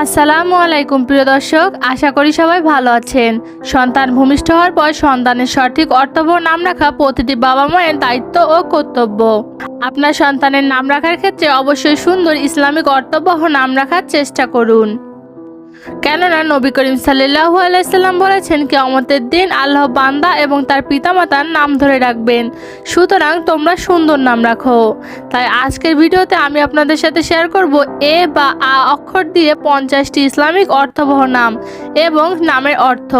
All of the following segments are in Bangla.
আসসালামু আলাইকুম, প্রিয় দর্শক। আশা করি সবাই ভালো আছেন। সন্তান ভূমিষ্ঠ হওয়ার পর সন্তানের সঠিক অর্থবহ নাম রাখা প্রতিটি বাবা মায়ের দায়িত্ব ও কর্তব্য। আপনার সন্তানের নাম রাখার ক্ষেত্রে অবশ্যই সুন্দর ইসলামিক অর্থবহ নাম রাখার চেষ্টা করুন। কেননা নবী করিম সাল্লাহু আলাইসাল্লাম বলেছেন কি কেমতের দিন আল্লাহ বান্দা এবং তার পিতামাতার নাম ধরে রাখবেন। সুতরাং তোমরা সুন্দর নাম রাখো। তাই আজকের ভিডিওতে আমি আপনাদের সাথে শেয়ার করব এ বা আ অক্ষর দিয়ে পঞ্চাশটি ইসলামিক অর্থবহ নাম এবং নামের অর্থ।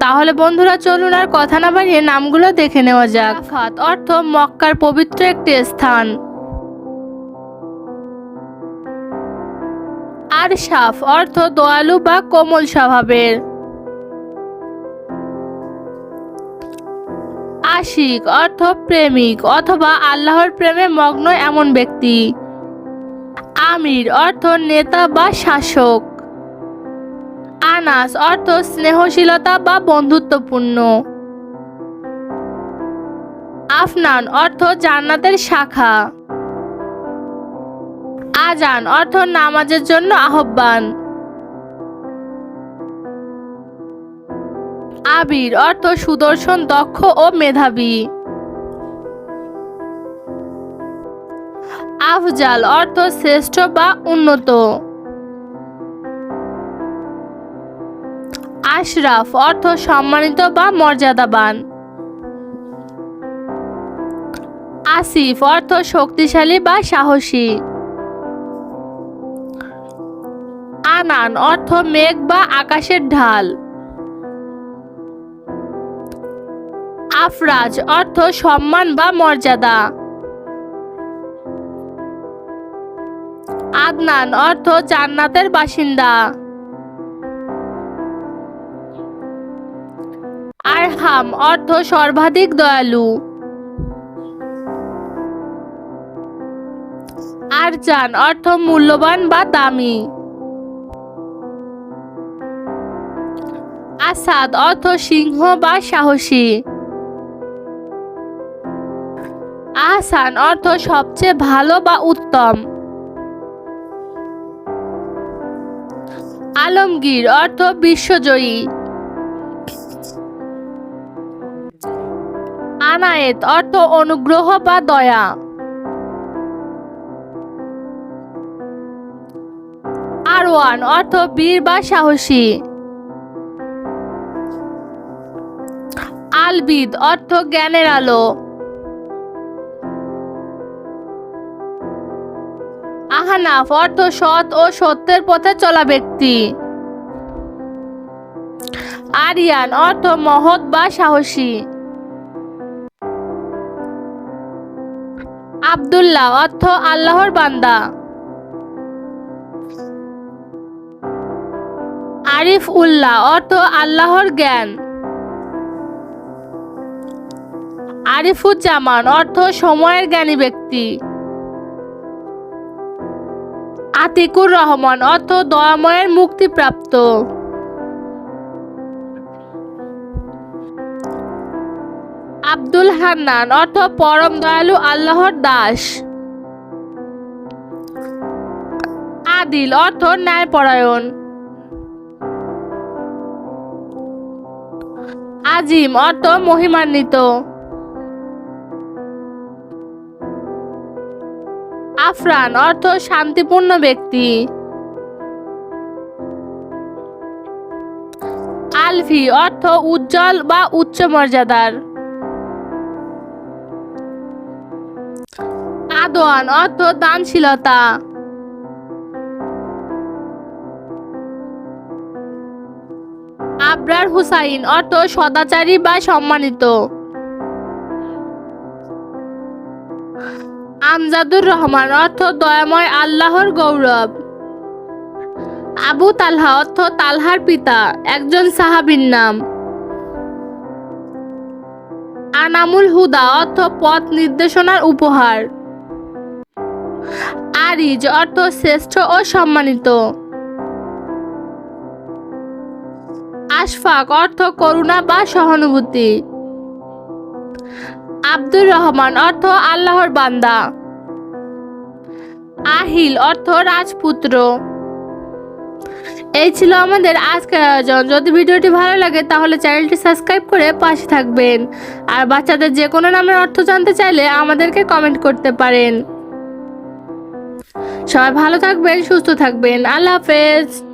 তাহলে বন্ধুরা, চলুন আর কথা না বাড়িয়ে নামগুলো দেখে নেওয়া যাক। অর্থ মক্কার পবিত্র একটি স্থান। আর সাফ অর্থ দয়ালু বা কোমল স্বভাবের। আশিক অর্থ প্রেমিক অথবা আল্লাহর প্রেমে মগ্ন এমন ব্যক্তি। আমির অর্থ নেতা বা শাসক। আনাস অর্থ স্নেহশীলতা বা বন্ধুত্বপূর্ণ। আফনান অর্থ জান্নাতের শাখা। আজান অর্থ নামাজের জন্য আহ্বান। আবির, অর্থ সুদর্শন, দক্ষ ও মেধাবী। আফজাল, অর্থ শ্রেষ্ঠ বা উন্নত। আশরাফ, অর্থ সম্মানিত বা মর্যাদাবান। আসিফ, অর্থ শক্তিশালী বা সাহসী। আনান, অর্থ মেঘ বা আকাশের ঢাল। আফরাজ, অর্থ সম্মান বা মর্যাদা। আদনান, অর্থ জান্নাতের বাসিন্দা। আরহাম, অর্থ সর্বাধিক দয়ালু। আরজান, অর্থ মূল্যবান বা দামি। আসাদ অর্থ সিংহ বা সাহসী। আহসান অর্থ সবচেয়ে ভালো বা উত্তম। আলমগীর অর্থ বিশ্বজয়ী। আনায়েত অর্থ অনুগ্রহ বা দয়া। আরওয়ান অর্থ বীর বা সাহসী। আলবিদ অর্থ জ্ঞানের আলো। আহানাফ, অর্থ সৎ ও সত্যের পথে চলা ব্যক্তি। আরিয়ান, অর্থ মহৎ বা সাহসী। আব্দুল্লাহ, অর্থ আল্লাহর বান্দা। আরিফ উল্লাহ, অর্থ আল্লাহর জ্ঞান। আরিফুজ্জামান, অর্থ সময়ের জ্ঞানী ব্যক্তি। আতিকুর রহমান, অর্থ দয়াময়ের মুক্তিপ্রাপ্ত। আব্দুল হান্নান, অর্থ পরম দয়ালু আল্লাহর দাস। আদিল, অর্থ ন্যায়পরায়ণ। আজিম, অর্থ মহিমান্বিত। আফরান অর্থ শান্তিপূর্ণ ব্যক্তি। আলফি অর্থ উজ্জ্বল বা উচ্চ মর্যাদার। আদোয়ান, অর্থ দানশীলতা। আবরার হুসাইন, অর্থ সদাচারী বা সম্মানিত। আমজাদুর রহমান, অর্থ দয়াময় আল্লাহর গৌরব। আবু তালহা, অর্থ তালহার পিতা, একজন সাহাবীর নাম। আনামুল হুদা, অর্থ পথ নির্দেশনার উপহার। আরিজ, অর্থ শ্রেষ্ঠ ও সম্মানিত। আশফাক, অর্থ করুণা বা সহানুভূতি। আব্দুর রহমান, অর্থ আল্লাহর বান্দা। আহিল অর্থ রাজপুত্র। এই ছিল আমাদের আজকের আয়োজন। যদি ভিডিওটি ভালো লাগে, তাহলে চ্যানেলটি সাবস্ক্রাইব করে পাশে থাকবেন। আর বাচ্চাদের যে কোনো নামের অর্থ জানতে চাইলে আমাদেরকে কমেন্ট করতে পারেন। সবাই ভালো থাকবেন, সুস্থ থাকবেন। আল্লাহ হাফেজ।